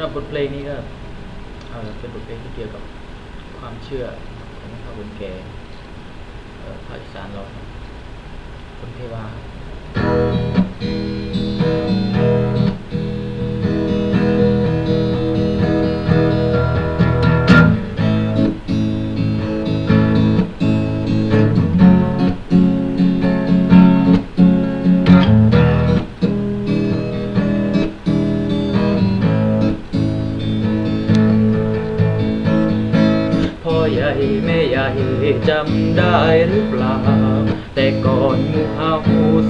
ถ้าบทเพลงนี้ก็เป็นบทเพลงที่เกี่ยวกับความเชื่อของพระบุญแก่ภาคอีสานเราบคนเทวา ใหญ่แม่ใหญ่จำได้หรือเปล่า แต่ก่อนมู่เฮา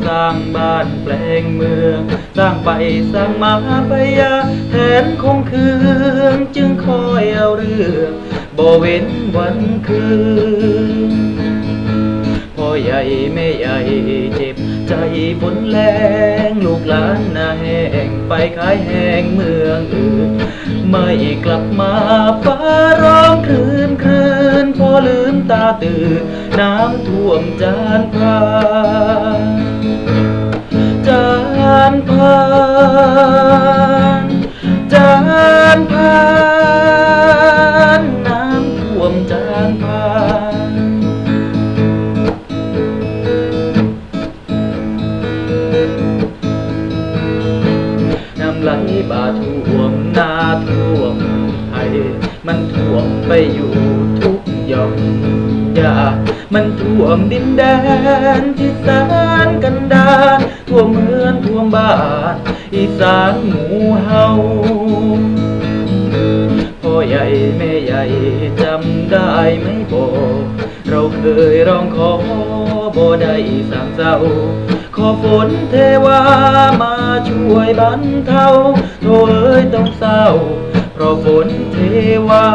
สร้างบ้านแปลงเมือง สร้างไปสร้างมาไปยาแทนคงคืนจึงคอยเอาเรื่องบ่เว้นวันคืนพ่อใหญ่แม่ใหญ่เจ็บใจฝนแรงลูกหลานหน้าแห้งไปขายแห้งเมืองอื่นไม่กลับมาฟ้า ตาตื่นน้ำท่วมจานพานจานพานจานพานน้ำท่วมจานพานน้ำไหลบาท่วมนาท่วมไทยมันท่วมไปอยู่ทุกหย่อม ยามันท่วมดินแดนที่แสนกันดารท่วมเมืองท่วมบ้าน อีสานหมู่เฮาพ่อใหญ่แม่ใหญ่จำได้ไหมบอกเราเคยร้องขอบ่ได้สางเศร้าขอฝนเทวามาช่วยบรรเทาโธ่เอ้ยต้องเศร้าเพราะฝนเทวา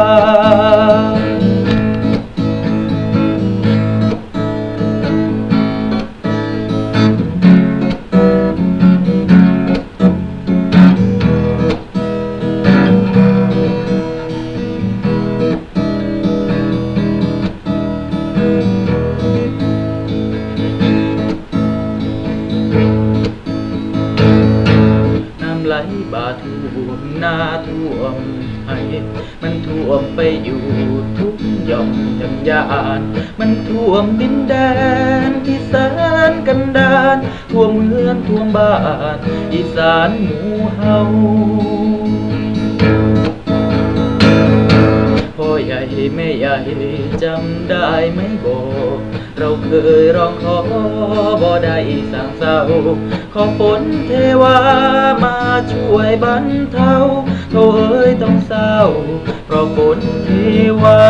บาท่วมนาท่วมให้มันท่วมไปอยู่ทุกย่อมยันยานมันท่วมดินแดนที่แสนกันดารท่วมเมืองท่วมบ้านอีสานหมูเฮาพ่อใหญ่แม่ใหญ่จำได้ไหมบอก เราเคยร้องขอบ่ได้สั่งเศร้า ขอฝนเทวามาช่วยบรรเทาโธ่เอ้ยต้องเศร้า เพราะฝนเทวา